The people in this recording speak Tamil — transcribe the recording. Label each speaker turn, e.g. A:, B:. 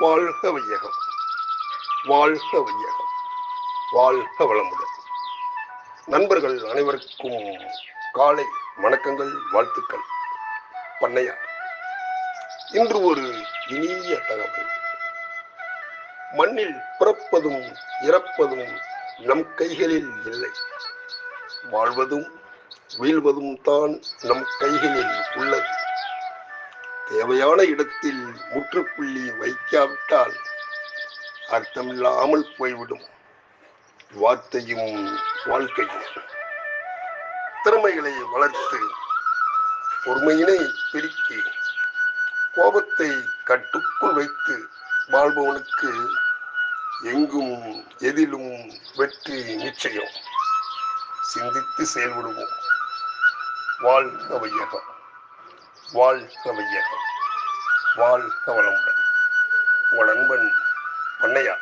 A: வாழ்க வையகம். வாழ்க வையகம். வாழ்க வளமுடன். நண்பர்கள் அனைவருக்கும் காலை வணக்கங்கள் வாழ்த்துக்கள். பண்ணையா இன்று ஒரு இனிய தகவல். மண்ணில் பிறப்பதும் இறப்பதும் நம் கைகளில் இல்லை. வாழ்வதும் வீழ்வதும் தான் நம் கைகளில் உள்ளது. தேவையான இடத்தில் முற்றுப்புள்ளி வைக்காவிட்டால் அர்த்தமில்லாமல் போய்விடும். வார்த்தையும் வாழ்க்கையும். திறமைகளை வளர்த்து பொறுமையினை பெருக்கி கோபத்தை கட்டுக்குள் வைத்து வாழ்பவனுக்கு எங்கும் எதிலும் வெற்றி நிச்சயம். சிந்தித்து செயல்படுவோம். வாழ்க வையகம். வாழ்க வையகம். வாழ்க வளமுடன். உங்கள் அன்பன் பொன்னையா.